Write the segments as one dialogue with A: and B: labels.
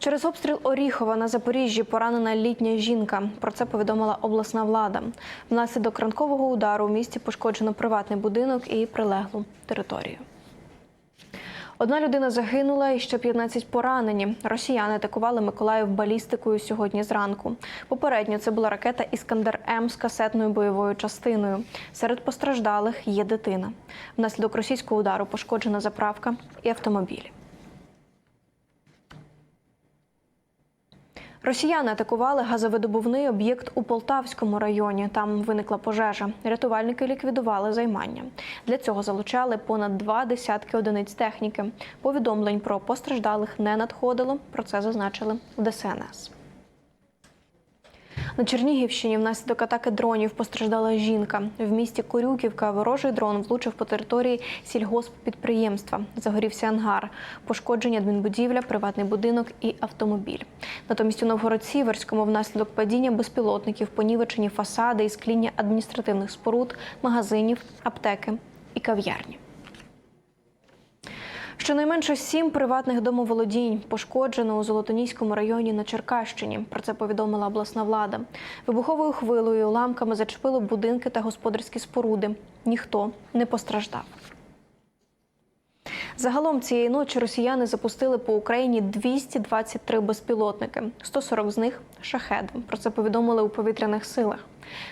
A: Через обстріл Оріхова на Запоріжжі поранена літня жінка. Про це повідомила обласна влада. Внаслідок ранкового удару у місті пошкоджено приватний будинок і прилеглу територію. Одна людина загинула і ще 15 поранені. Росіяни атакували Миколаїв балістикою сьогодні зранку. Попередньо це була ракета Іскандер М з касетною бойовою частиною. Серед постраждалих є дитина. Внаслідок російського удару пошкоджена заправка і автомобілі. Росіяни атакували газовидобувний об'єкт у Полтавському районі. Там виникла пожежа. Рятувальники ліквідували займання. Для цього залучали понад два десятки одиниць техніки. Повідомлень про постраждалих не надходило. Про це зазначили в ДСНС. На Чернігівщині внаслідок атаки дронів постраждала жінка. В місті Корюківка ворожий дрон влучив по території сільгосппідприємства. Загорівся ангар, пошкодження адмінбудівля, приватний будинок і автомобіль. Натомість у Новгород-Сіверському внаслідок падіння безпілотників понівечені фасади і скління адміністративних споруд, магазинів, аптеки і кав'ярні. Щонайменше сім приватних домоволодінь пошкоджено у Золотоніському районі на Черкащині. Про це повідомила обласна влада. Вибуховою хвилою уламками зачепило будинки та господарські споруди. Ніхто не постраждав. Загалом цієї ночі росіяни запустили по Україні 223 безпілотники, 140 з них шахеди. Про це повідомили у повітряних силах.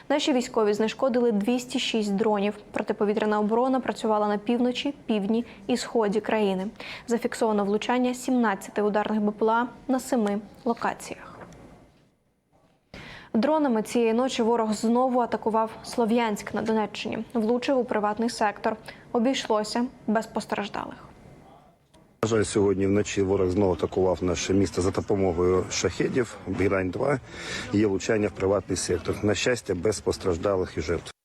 A: Наші військові знешкодили 206 дронів. Протиповітряна оборона працювала на півночі, півдні і сході країни. Зафіксовано влучання 17 ударних БПЛА на семи локаціях. Дронами цієї ночі ворог знову атакував Слов'янськ на Донеччині, влучив у приватний сектор. Обійшлося без постраждалих.
B: Жаль, сьогодні вночі ворог знову атакував наше місто за допомогою шахедів. Бірань 2 є влучання в приватний сектор. На щастя, без постраждалих і жертв.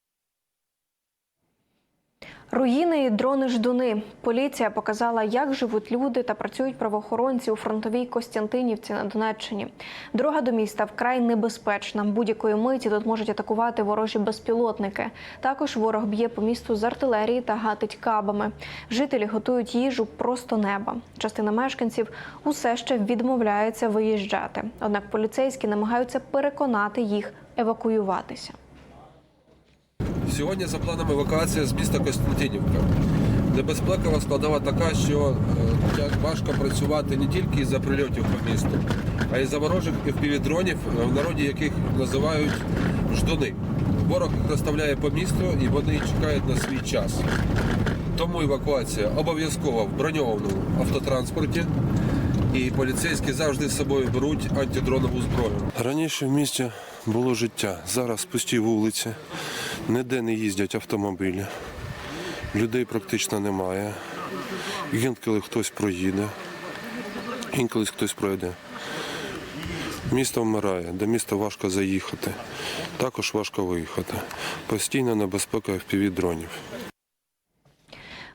A: Руїни і дрони ждуни. Поліція показала, як живуть люди та працюють правоохоронці у фронтовій Костянтинівці на Донеччині. Дорога до міста вкрай небезпечна. Будь-якої миті тут можуть атакувати ворожі безпілотники. Також ворог б'є по місту з артилерії та гатить кабами. Жителі готують їжу просто неба. Частина мешканців усе ще відмовляється виїжджати. Однак поліцейські намагаються переконати їх евакуюватися.
C: Сьогодні за планом евакуація з міста Костянтинівка. Небезпекова складова така, що е, важко працювати не тільки із-за прильотів по місту, а й за ворожих півдронів, в народі яких називають ждуни. Ворог розставляє по місту і вони чекають на свій час. Тому евакуація обов'язково в броньованому автотранспорті. І поліцейські завжди з собою беруть антидронову зброю.
D: Раніше в місті було життя. Зараз пусті вулиці, ніде не їздять автомобілі. Людей практично немає. Інколи хтось проїде, інколи хтось пройде. Місто вмирає, до міста важко заїхати. Також важко виїхати. Постійна небезпека впівдронів.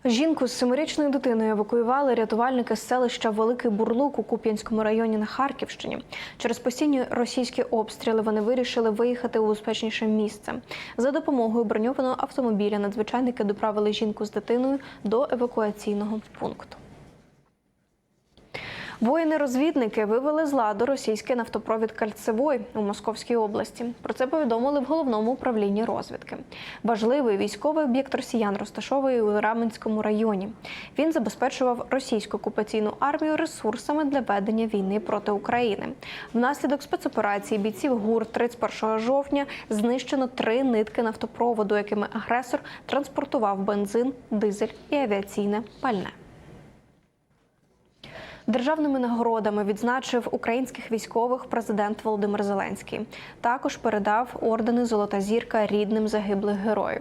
A: Жінку з семирічною дитиною евакуювали рятувальники з селища Великий Бурлук у Куп'янському районі на Харківщині. Через постійні російські обстріли вони вирішили виїхати у безпечніше місце. За допомогою броньованого автомобіля надзвичайники доправили жінку з дитиною до евакуаційного пункту. Воїни-розвідники вивели з ладу російський нафтопровід Кальцевой у Московській області. Про це повідомили в головному управлінні розвідки. Важливий військовий об'єкт росіян розташований у Раменському районі. Він забезпечував російську окупаційну армію ресурсами для ведення війни проти України. Внаслідок спецоперації бійців ГУР 31 жовтня знищено три нитки нафтопроводу, якими агресор транспортував бензин, дизель і авіаційне пальне. Державними нагородами відзначив українських військових президент Володимир Зеленський. Також передав ордени Золота зірка рідним загиблих героїв.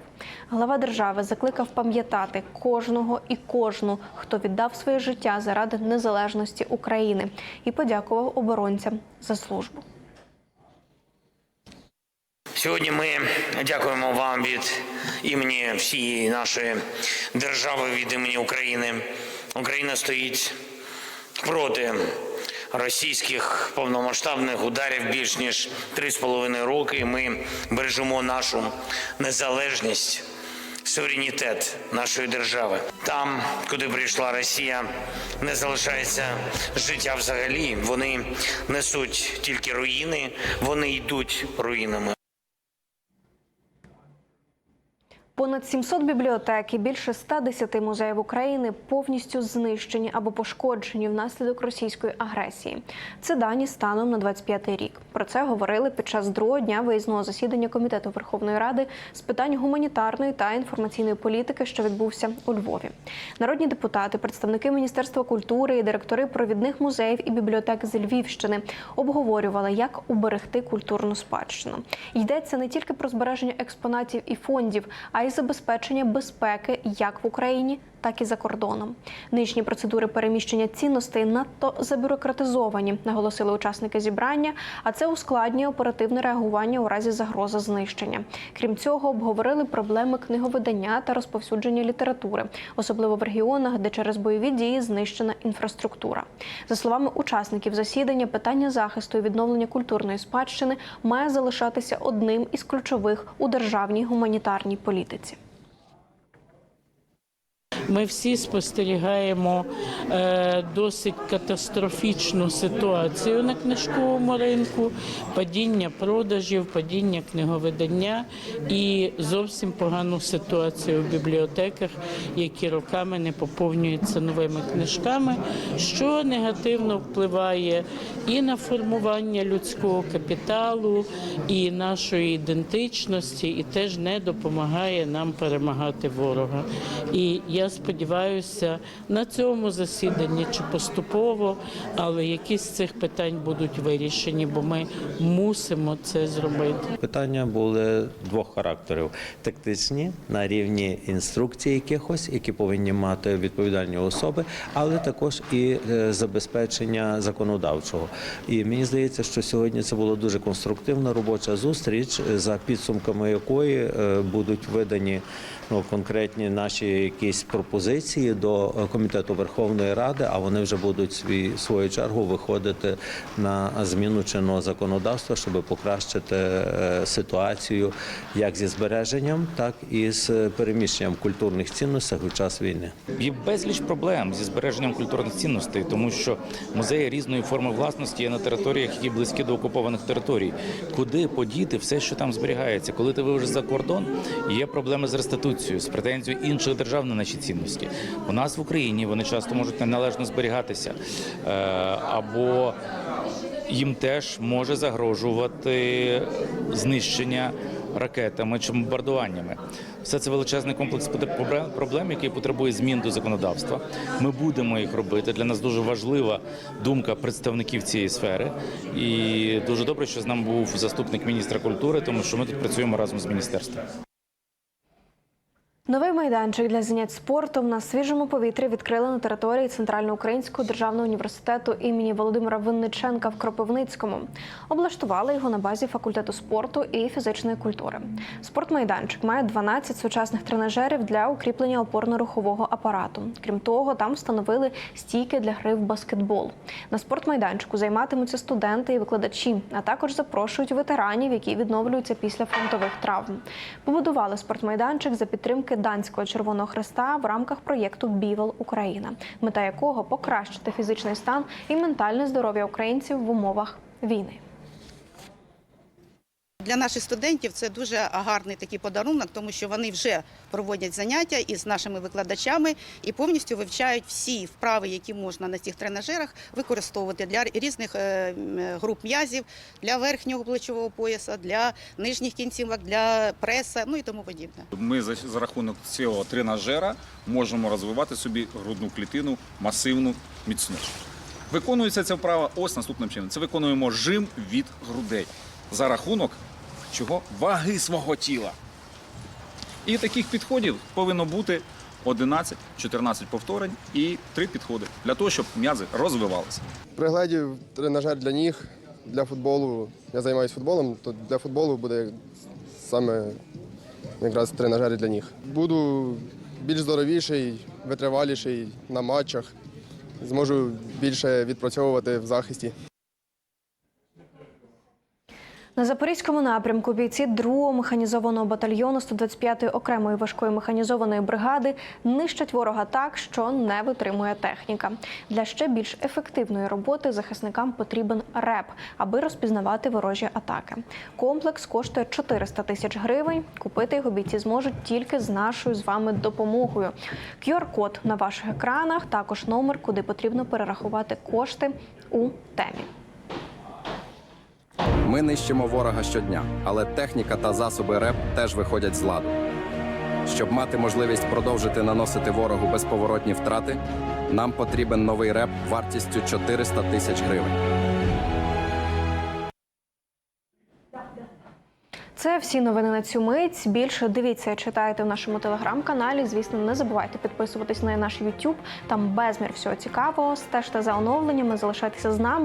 A: Глава держави закликав пам'ятати кожного і кожну, хто віддав своє життя заради незалежності України, і подякував оборонцям за службу.
E: Сьогодні ми дякуємо вам від імені всієї нашої держави, від імені України. Україна стоїть проти російських повномасштабних ударів більш ніж 3,5 роки. Ми бережемо нашу незалежність суверенітет нашої держави. Там, куди прийшла Росія, не залишається життя взагалі. Вони несуть тільки руїни, вони йдуть руїнами.
A: Понад 700 бібліотек і більше 110 музеїв України повністю знищені або пошкоджені внаслідок російської агресії. Це дані станом на 25-й рік. Про це говорили під час другого дня виїзного засідання комітету Верховної Ради з питань гуманітарної та інформаційної політики, що відбувся у Львові. Народні депутати, представники Міністерства культури і директори провідних музеїв і бібліотек з Львівщини обговорювали, як уберегти культурну спадщину. Йдеться не тільки про збереження експонатів і фондів, а й забезпечення безпеки як в Україні, так і за кордоном. Нинішні процедури переміщення цінностей надто забюрократизовані, наголосили учасники зібрання. А це ускладнює оперативне реагування у разі загрози знищення. Крім цього, обговорили проблеми книговидання та розповсюдження літератури, особливо в регіонах, де через бойові дії знищена інфраструктура. За словами учасників засідання, питання захисту і відновлення культурної спадщини має залишатися одним із ключових у державній гуманітарній політиці.
F: Ми всі спостерігаємо е, досить катастрофічну ситуацію на книжковому ринку, падіння продажів, падіння книговидання і зовсім погану ситуацію в бібліотеках, які роками не поповнюються новими книжками, що негативно впливає і на формування людського капіталу, і нашої ідентичності, і теж не допомагає нам перемагати ворога. І я сподіваюся, на цьому засіданні чи поступово, але якісь з цих питань будуть вирішені, бо ми мусимо це зробити.
G: Питання були двох характерів: тактичні на рівні інструкцій якихось, які повинні мати відповідальні особи, але також і е, забезпечення законодавчого. І мені здається, що сьогодні це була дуже конструктивна робоча зустріч, за підсумками якої е, будуть видані ну, конкретні наші якісь пропозиції до е, комітету Верховної Ради, а вони вже будуть свій свою чергу виходити на зміну чинного законодавства, щоб покращити е, ситуацію як зі збереженням, так і з переміщенням культурних цінностей у час війни.
H: Є безліч проблем зі збереженням культурних цінностей, тому що музеї різної форми власності є на територіях, які близькі до окупованих територій. Куди подіти все, що там зберігається? Коли ти вивезеш за кордон, є проблеми з реституцією, з претензією інших держав на наші цінності. У нас в Україні вони часто можуть неналежно зберігатися Е, або їм теж може загрожувати знищення ракетами чи бомбардуваннями. Все це величезний комплекс проблем, який потребує змін до законодавства. Ми будемо їх робити. Для нас дуже важлива думка представників цієї сфери. І дуже добре, що з нами був заступник міністра культури, тому що ми тут працюємо разом з міністерством.
A: Новий майданчик для занять спортом на свіжому повітрі відкрили на території Центральноукраїнського державного університету імені Володимира Винниченка в Кропивницькому. Облаштували його на базі факультету спорту і фізичної культури. Спортмайданчик має 12 сучасних тренажерів для укріплення опорно-рухового апарату. Крім того, там встановили стійки для гри в баскетбол. На спортмайданчику займатимуться студенти і викладачі, а також запрошують ветеранів, які відновлюються після фронтових травм. Побудували спортмайданчик за підтримки Данського Червоного Хреста в рамках проєкту Бівел Україна, мета якого покращити фізичний стан і ментальне здоров'я українців в умовах війни.
I: Для наших студентів це дуже гарний такий подарунок, тому що вони вже проводять заняття із нашими викладачами і повністю вивчають всі вправи, які можна на цих тренажерах використовувати для різних е, груп м'язів, для верхнього плечового пояса, для нижніх кінцівок, для преса, ну і тому подібне.
J: Ми за рахунок цього тренажера можемо розвивати собі грудну клітину масивну, міцну. Виконується ця вправа ось наступним чином. Це виконуємо жим від грудей за рахунок чого? Ваги свого тіла. І таких підходів повинно бути 11-14 повторень і 3 підходи для того, щоб м'язи розвивалися.
K: Пригледів тренажер для ніг, для футболу. Я займаюся футболом, то для футболу буде саме якраз тренажери для ніг. Буду більш здоровіший, витриваліший на матчах. Зможу більше відпрацьовувати в захисті.
A: На запорізькому напрямку бійці 2-го механізованого батальйону 125-ї окремої важкої механізованої бригади нищать ворога так, що не витримує техніка. Для ще більш ефективної роботи захисникам потрібен РЕП, аби розпізнавати ворожі атаки. Комплекс коштує 400 тисяч гривень. Купити його бійці зможуть тільки з нашою з вами допомогою. QR-код на ваших екранах, також номер, куди потрібно перерахувати кошти у темі.
L: Ми нищимо ворога щодня, але техніка та засоби РЕП теж виходять з ладу. Щоб мати можливість продовжити наносити ворогу безповоротні втрати, нам потрібен новий РЕП вартістю 400 тисяч гривень.
A: Це всі новини на цю мить. Більше дивіться, читайте в нашому телеграм-каналі. Звісно, не забувайте підписуватись на наш YouTube. Там безмір всього цікавого. Стежте за оновленнями, залишайтеся з нами.